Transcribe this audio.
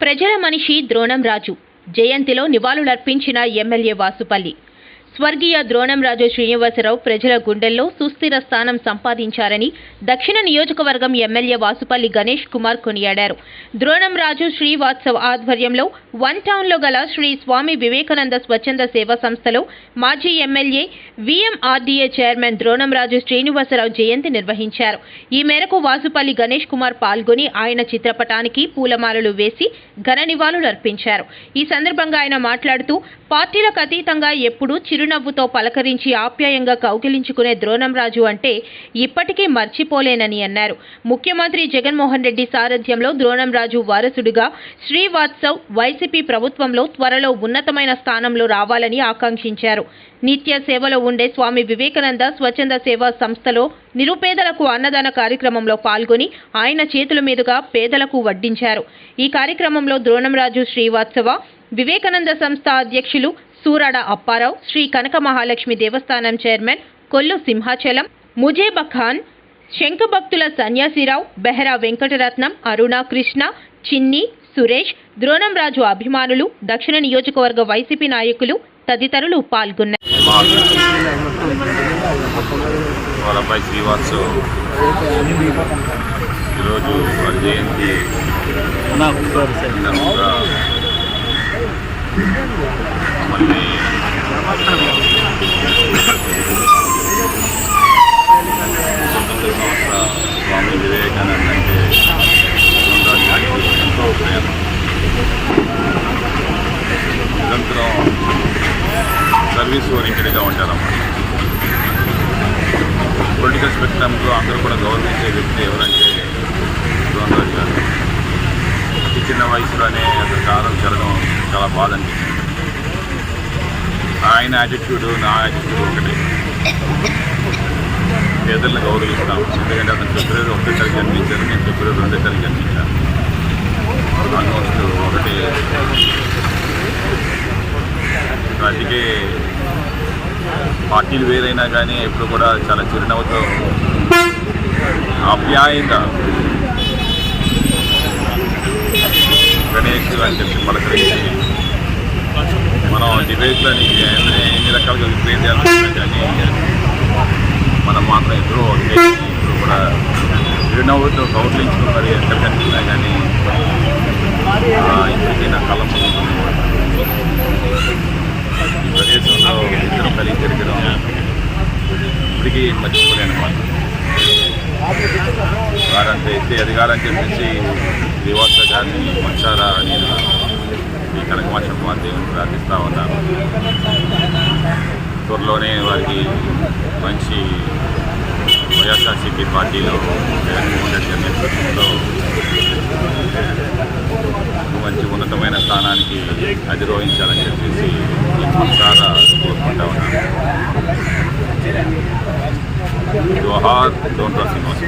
ప్రజల మనిషి ద్రోణం రాజు. జయంతిలో నివాళులర్పించిన ఎమ్మెల్యే వాసుపల్లి. స్వర్గీయ ద్రోణంరాజు శ్రీనివాసరావు ప్రజల గుండెల్లో సుస్థిర స్థానం సంపాదించారని దక్షిణ నియోజకవర్గం ఎమ్మెల్యే వాసుపల్లి గణేష్ కుమార్ కొనియాడారు. ద్రోణంరాజు శ్రీవాత్సవ్ ఆధ్వర్యంలో వన్ టౌన్లో గల శ్రీ స్వామి వివేకానంద స్వచ్ఛంద సేవా సంస్థలో మాజీ MLA VMRDA chairman Dronamraju Srinivasarao జయంతి నిర్వహించారు. ఈ మేరకు వాసుపల్లి గణేష్ కుమార్ పాల్గొని ఆయన చిత్రపటానికి పూలమాలలు వేసి ఘన నివాళులర్పించారు. ఈ సందర్భంగా ఆయన మాట్లాడుతూ పార్టీలకు అతీతంగా ఎప్పుడూ చిరు చిరునవ్వుతో పలకరించి ఆప్యాయంగా కౌగిలించుకునే ద్రోణంరాజు అంటే ఇప్పటికీ మర్చిపోలేనని అన్నారు. ముఖ్యమంత్రి జగన్మోహన్ రెడ్డి సారథ్యంలో ద్రోణంరాజు వారసుడిగా శ్రీవాత్సవ్ వైసీపీ ప్రభుత్వంలో త్వరలో ఉన్నతమైన స్థానంలో రావాలని ఆకాంక్షించారు. నిత్య సేవలో ఉండే స్వామి వివేకానంద స్వచ్ఛంద సేవా సంస్థలో నిరుపేదలకు అన్నదాన కార్యక్రమంలో పాల్గొని ఆయన చేతుల మీదుగా పేదలకు వడ్డించారు. ఈ కార్యక్రమంలో ద్రోణంరాజు శ్రీవాత్సవ వివేకానంద సంస్థ అధ్యక్షులు సూరాడ అప్పారావు శ్రీ కనక మహాలక్ష్మి దేవస్థానం చైర్మన్ కొల్లు సింహాచలం ముజేబ ఖాన్ శంఖభక్తుల సన్యాసిరావు బెహరా వెంకటరత్నం అరుణ కృష్ణ చిన్ని సురేష్ ద్రోణంరాజు అభిమానులు దక్షిణ నియోజకవర్గ వైసీపీ నాయకులు తదితరులు పాల్గొన్నారు. ఈరోజు స్వామి వివేకానంద అంటే ఎంతో ప్రేమ నిరంతరం సర్వీస్ ఓరియంటెడ్గా ఉంటారన్నమాట పొలిటికల్ స్పెక్ట్రమ్లో అందరూ కూడా గౌరవించే వ్యక్తి ఎవరంటే ద్రోణరాజు గారు. అతి చిన్న వయసులోనే అతను కాలం చెరగడం చాలా బాధ అనిపించింది. ఆయన యాటిట్యూడ్ నా యాటిట్యూడ్ ఒకటి. పేదలను గౌరవిస్తాం. ఎందుకంటే అతను ఫిబ్రవరి ఒకటే తారీఖు జన్మించారు నేను ఫిబ్రవరి రెండో తారీఖు జన్మించాను. ఆల్మోస్ట్ ఒకటి. అందుకే పార్టీలు వేరైనా కానీ ఎప్పుడు కూడా చాలా చిరునవ్వుతో ఆప్యాయంగా గణేష్ అని చెప్పి పలకరించి మనం నీకు ఎన్ని ఎన్ని రకాలుగా విక్రియేట్ చేయాలనుకున్నా కానీ మనం మాత్రం ఎదురు ఒకటే. ఇప్పుడు కూడా చిరునవ్వుతో కౌట్లించుకుని మరి ఎక్కడ కనిపిస్తున్నా కానీ ఇప్పటికీ నా కళ్ళ ఈ ప్రదేశంలో ఇద్దరం కలిగి తిరగడం ఇప్పటికీ మర్చిపోలేను. మాట వారంత ఎత్తే ఎదగాలని చెప్పేసి దివాస గారిని మంచారా అని ఈ కనకమాషం దేవుని ప్రార్థిస్తూ ఉన్నాను. త్వరలోనే వారికి మంచి వైఎస్ఆర్సీపీ పార్టీలో జగన్మోహన్ రెడ్డి నేతృత్వంలో మంచి ఉన్నతమైన స్థానానికి అధిరోహించాలని చెప్పేసి మనసారా కోరుకుంటా ఉన్నాను. జోహార్ డోంట్ శ్రీనివాస్